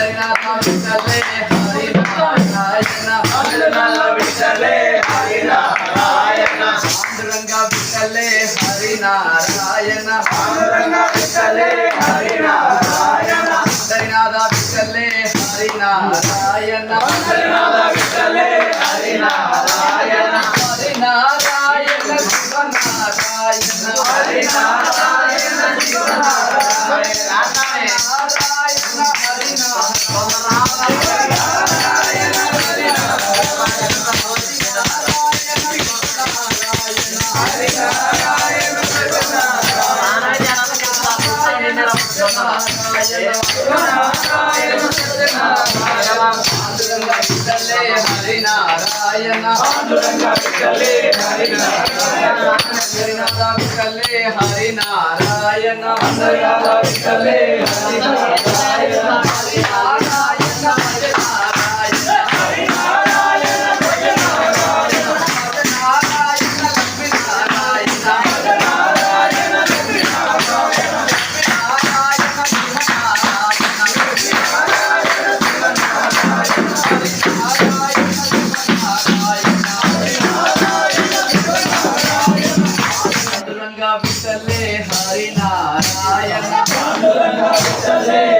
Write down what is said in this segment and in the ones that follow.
Harinatha విఠలే Harinarayana Harinatha విఠలే Harinarayana Panduranga విఠలే Harinarayana Panduranga విఠలే Harinarayana Harinatha విఠలే Harinarayana Harinatha విఠలే Harinarayana Harinarayana Sivanarayana Harinarayana Sivanarayana Narayana Harinarayana Harinarayana Panduranga విఠలే Harinarayana Harinatha nossas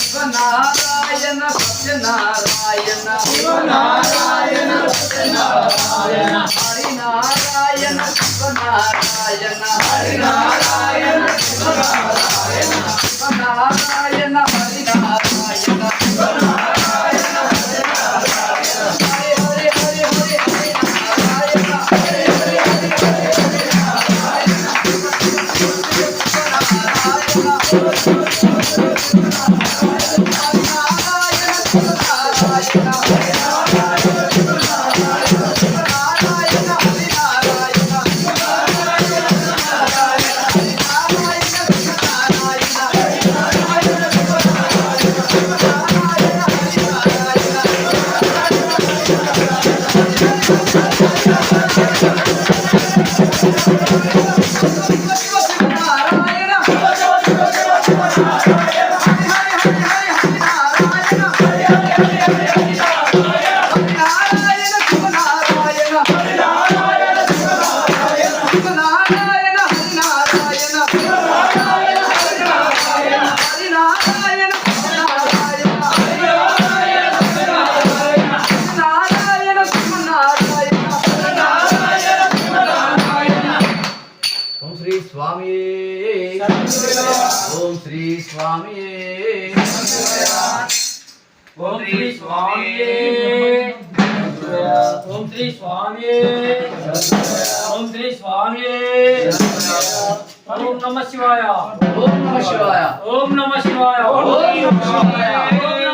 Sivanarayana Satyanarayana Sivanarayana Satyanarayana Harinarayana Sivanarayana Harinarayana Sivanarayana Sivanarayana Harinarayana Hari Hari Hari Hari స్వామి ఓం శ్రీ స్వామి ఓం శ్రీ స్వామి ఓం శ్రీ స్వామి ఓం శ్రీ స్వామి ఓం నమ శివాయ. ఓం నమ శివాయ. ఓం నమ శివాయ. ఓం నమ శివాయ.